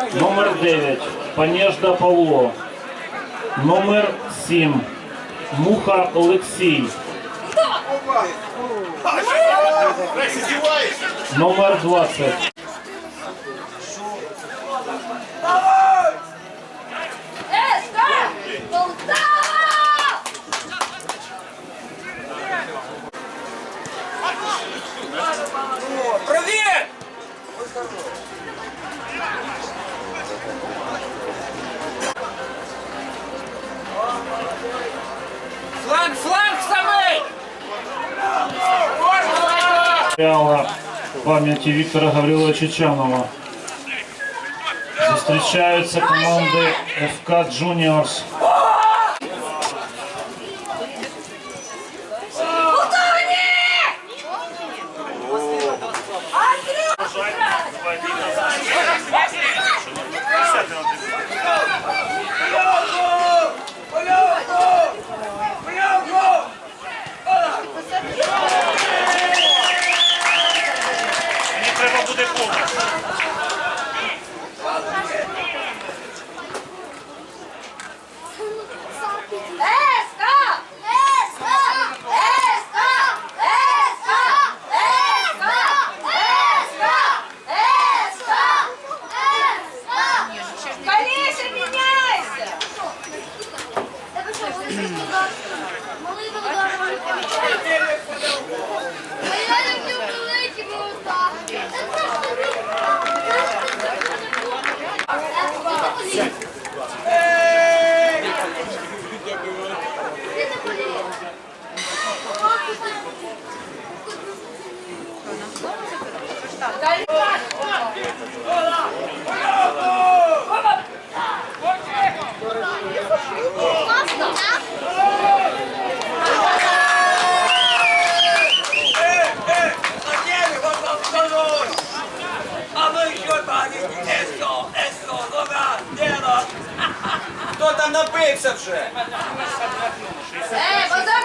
Номер 9. Панежда Павло. Номер 7. Муха Олексій. Номер 20. Еска! мемориала памяти Виктора Гавриловича Чанова. Встречаются команды ФК Juniors Малий Володар, малий Володар. А я люблю великі Володар. Дякую. Хто там напився вже? Е, базар